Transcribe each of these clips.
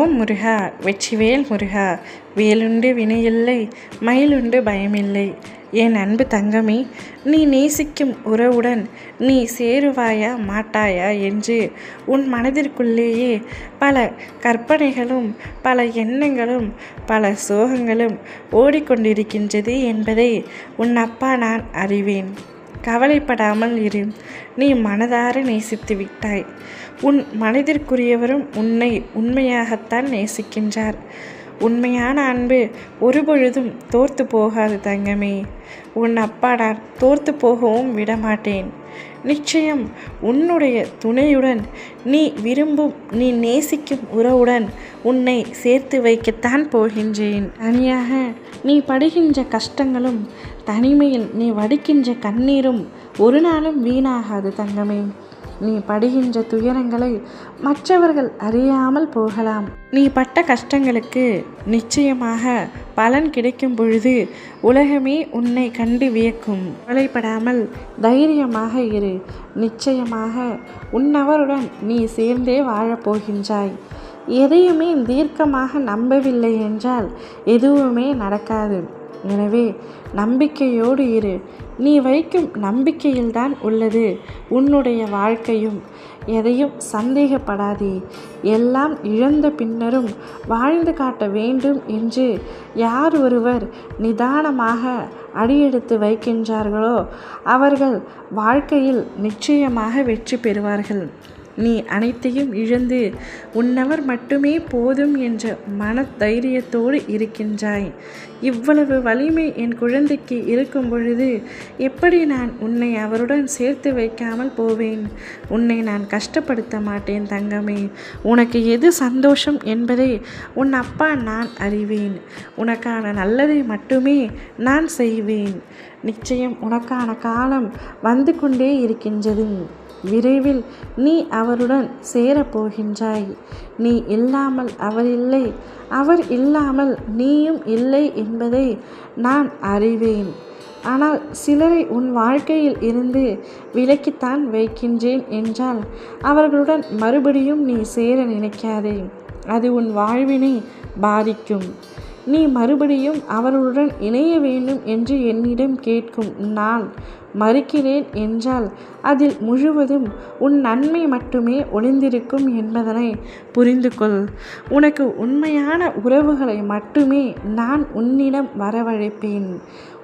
ஓம் முருகா வெற்றிவேல் முருகா வேலுண்டு வினையில்லை மயிலுண்டு பயமில்லை. என் அன்பு தங்கமே நீ நேசிக்கும் உறவுடன் நீ சேருவாயா மாட்டாயா என்று உன் மனதிற்குள்ளேயே பல கற்பனைகளும் பல எண்ணங்களும் பல சோகங்களும் ஓடிக்கொண்டிருக்கின்றது என்பதை உன் அப்பா நான் அறிவேன். கவலைப்படாமல் இரு. நீ மனதார நேசித்து விட்டாய் உன் மனதிற்குரியவரும் உன்னை உண்மையாகத்தான் நேசிக்கின்றார். உண்மையான அன்பு ஒருபொழுதும் தோர்த்து போகாது தங்கமே. உன் அப்பா நான் தோர்த்து போகவும் விடமாட்டேன். நிச்சயம் உன்னுடைய துணையுடன் நீ விரும்பும் நீ நேசிக்கும் உறவுடன் உன்னை சேர்த்து வைக்கத்தான் போகின்றேன். தனியாக நீ படுகின்ற கஷ்டங்களும் தனிமையில் நீ வடிக்கின்ற கண்ணீரும் ஒரு நாளும் வீணாகாது தங்கமே. நீ படுகின்ற துயரங்களை மற்றவர்கள் அறியாமல் போகலாம். நீ பட்ட கஷ்டங்களுக்கு நிச்சயமாக பலன் கிடைக்கும் பொழுது உலகமே உன்னை கண்டு வியக்கும். கவலைப்படாமல் தைரியமாக இரு. நிச்சயமாக உன்னவருடன் நீ சேர்ந்தே வாழப்போகின்றாய் எதையுமே தீர்க்கமாக நம்பவில்லை என்றால் எதுவுமே நடக்காது. எனவே நம்பிக்கையோடு இரு. நீ வைக்கும் நம்பிக்கையில்தான் உள்ளது. உன்னுடைய வாழ்க்கையும் எதையும் சந்தேகப்படாதே. எல்லாம் இழந்த பின்னரும் வாழ்ந்து காட்ட வேண்டும் என்று யார் ஒருவர் நிதானமாக அடியெடுத்து வைக்கின்றார்களோ அவர்கள் வாழ்க்கையில் நிச்சயமாக வெற்றி பெறுவார்கள். நீ அனைத்தையும் இழந்து உன்னவர் மட்டுமே போதும் என்ற மன தைரியத்தோடு இருக்கின்றாய். இவ்வளவு வலிமை என் குழந்தைக்கு இருக்கும் பொழுது எப்படி நான் உன்னை அவருடன் சேர்த்து வைக்காமல் போவேன்? உன்னை நான் கஷ்டப்படுத்த மாட்டேன் தங்கமே. உனக்கு எது சந்தோஷம் என்பதை உன் அப்பா நான் அறிவேன். உனக்கான நல்லதை மட்டுமே நான் செய்வேன். நிச்சயம் உனக்கான காலம் வந்து கொண்டே இருக்கின்றது. விரைவில் நீ அவருடன் சேரப்போகின்றாய். நீ இல்லாமல் அவர் இல்லை. அவர் இல்லாமல் நீயும் இல்லை என்பதை நான் அறிவேன். ஆனால் சிலரை உன் வாழ்க்கையில் இருந்து விலக்கித்தான் வைக்கின்றேன் என்றால் அவர்களுடன் மறுபடியும் நீ சேர நினைக்காதே. அது உன் வாழ்வினை பாதிக்கும். நீ மறுபடியும் அவர்களுடன் இணைய வேண்டும் என்று என்னிடம் கேட்கும் நான் மறுக்கிறேன் என்றால் அதில் முழுவதும் உன் நன்மை மட்டுமே ஒளிந்திருக்கும் என்பதனை புரிந்து கொள் உனக்கு உண்மையான உறவுகளை மட்டுமே நான் உன்னிடம் வரவழைப்பேன்.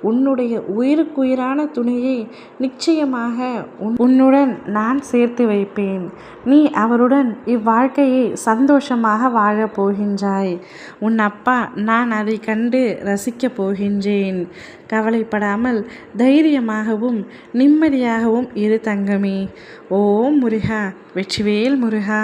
உன்னுடைய உயிருக்குயிரான துணையை நிச்சயமாக உன்னுடன் நான் சேர்த்து வைப்பேன். நீ அவருடன் இவ்வாழ்க்கையை சந்தோஷமாக வாழப் போகின்றாய். உன் அப்பா நான் அதை கண்டு ரசிக்கப் போகின்றேன். கவலைப்படாமல் தைரியமாகவும் நிம்மதியாகவும் இரு தங்கமே. ஓம் முருகா வெற்றிவேல் முருகா.